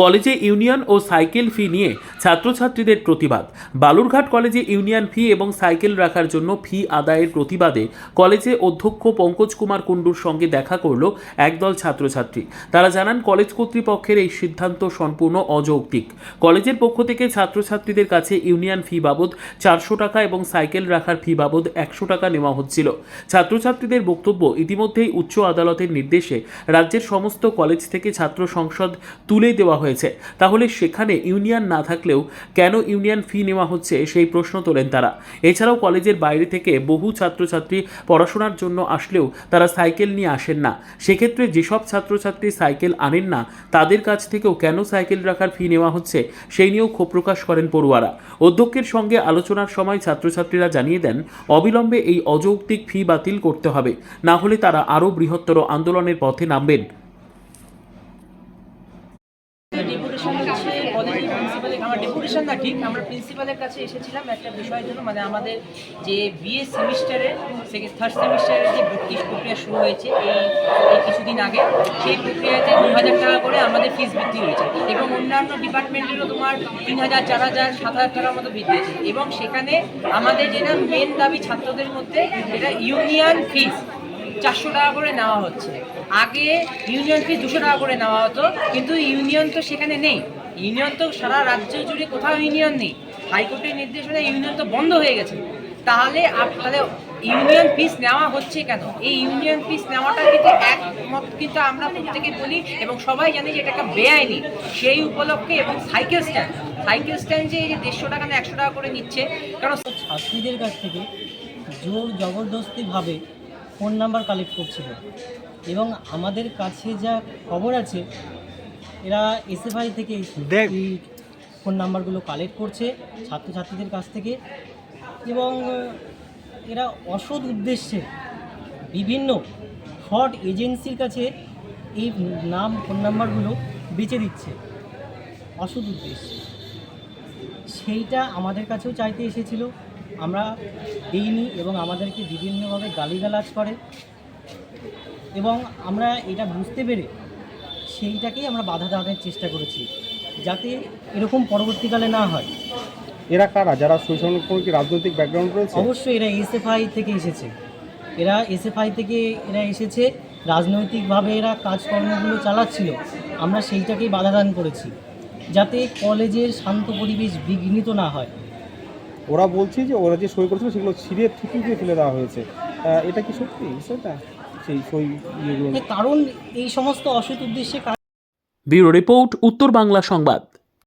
কলেজে ইউনিয়ন ও সাইকেল ফি নিয়ে ছাত্রছাত্রীদের প্রতিবাদ। বালুরঘাট কলেজে ইউনিয়ন ফি এবং সাইকেল রাখার জন্য ফি আদায়ের প্রতিবাদে কলেজে অধ্যক্ষ পঙ্কজ কুমার কুণ্ডুর সঙ্গে দেখা করল একদল ছাত্রছাত্রী। তারা জানান, কলেজ কর্তৃপক্ষের এই সিদ্ধান্ত সম্পূর্ণ অযৌক্তিক। কলেজের পক্ষ থেকে ছাত্রছাত্রীদের কাছে ইউনিয়ন ফি বাবদ চারশো টাকা এবং সাইকেল রাখার ফি বাবদ একশো টাকা নেওয়া হচ্ছিল। ছাত্রছাত্রীদের বক্তব্য ইতিমধ্যেই উচ্চ আদালতের নির্দেশে রাজ্যের সমস্ত কলেজ থেকে ছাত্র সংসদ তুলে দেওয়া হয়েছে। তাহলে সেখানে ইউনিয়ন না থাকলেও কেন ইউনিয়ন ফি নেওয়া হচ্ছে সেই প্রশ্ন তোলেন তারা। এছাড়াও কলেজের বাইরে থেকে বহু ছাত্রছাত্রী পড়াশোনার জন্য আসলেও তারা সাইকেল নিয়ে আসেন না। সেক্ষেত্রে যেসব ছাত্রছাত্রী সাইকেল আনেন না, তাদের কাছ থেকেও কেন সাইকেল রাখার ফি নেওয়া হচ্ছে সেই নিয়েও ক্ষোভ প্রকাশ করেন পড়ুয়ারা। অধ্যক্ষের সঙ্গে আলোচনার সময় ছাত্রছাত্রীরা জানিয়ে দেন, অবিলম্বে এই অযৌক্তিক ফি বাতিল করতে হবে। না হলে তারা আরও বৃহত্তর আন্দোলনের পথে নামবেন ডেপুটেশন হচ্ছে কলেজের প্রিন্সিপালের আমার ডেপুটেশন না ঠিক, আমরা প্রিন্সিপালের কাছে এসেছিলাম একটা বিষয়ের জন্য মানে আমাদের যে বিএ সেমিস্টারের থার্ড সেমিস্টারের যে ভর্তি প্রক্রিয়া শুরু হয়েছে, এই এই কিছুদিন আগে, সেই প্রক্রিয়াতে দু হাজার টাকা করে আমাদের ফিস বৃদ্ধি হয়েছে এবং অন্যান্য ডিপার্টমেন্টেরও তোমার তিন হাজার, চার হাজার, সাত হাজার টাকার মতো বৃদ্ধি হয়েছে এবং সেখানে আমাদের যেটা মেন দাবি ছাত্রদের মধ্যে এটা ইউনিয়ন ফিস চারশো টাকা করে নেওয়া হচ্ছে। আগে ইউনিয়ন ফি দুশো টাকা করে নেওয়া হতো, কিন্তু ইউনিয়ন তো সেখানে নেই। ইউনিয়ন তো সারা রাজ্য জুড়ে কোথাও ইউনিয়ন নেই। হাইকোর্টের নির্দেশনা ইউনিয়ন তো বন্ধ হয়ে গেছে। তাহলে তাহলে ইউনিয়ন ফিস নেওয়া হচ্ছে কেন? এই ইউনিয়ন ফিস নেওয়াটা কিন্তু একমত কিন্তু আমরা প্রত্যেকে বলি এবং সবাই জানি যে এটা একটা বেআইনি। সেই উপলক্ষে এবং সাইকেল স্ট্যান্ড। সাইকেল স্ট্যান্ড যে এই যে দেড়শো টাকা না একশো টাকা করে নিচ্ছে, কারণ ছাত্রীদের কাছ থেকে জোর জবরদস্তিভাবে ফোন নাম্বার কালেক্ট করছিল। এবং আমাদের কাছে যা খবর আছে এরা এসএফআই থেকে এই ফোন নাম্বারগুলো কালেক্ট করছে ছাত্রছাত্রীদের কাছ থেকে। এবং এরা অসৎ উদ্দেশ্যে বিভিন্ন ফ্রড এজেন্সির কাছে এই নাম ফোন নাম্বারগুলো বেচে দিচ্ছে। অসৎ উদ্দেশ্যে। সেইটা আমাদের কাছেও চাইতে এসেছিল। আমরা দিইনি এবং আমাদেরকে বিভিন্নভাবে গালিগালাজ করে। এবং আমরা এটা বুঝতে পেরে সেইটাকেই আমরা বাধা দেওয়ার চেষ্টা করেছি যাতে এরকম পরবর্তীকালে না হয়। এরা কারা? যারা শৈশব কি রাজনৈতিক ব্যাকগ্রাউন্ড রয়েছে? অবশ্যই এরা এসএফআই থেকে এসেছে। এরা এসএফআই থেকে এরা এসেছে রাজনৈতিকভাবে এরা কাজকর্মগুলো চালাচ্ছিল। আমরা সেইটাকেই বাধাদান করেছি যাতে কলেজের শান্ত পরিবেশ বিঘ্নিত না হয়। ওরা বলছে যে ওরা যে সই করেছিল সেগুলো ছিঁড়ে দিয়ে ফেলে দেওয়া হয়েছে। এটা কি সত্যি? বিষয়টা? সেই সই কারণ এই সমস্ত অসৎ উদ্দেশ্যে ব্যুরো রিপোর্ট উত্তর বাংলা সংবাদ।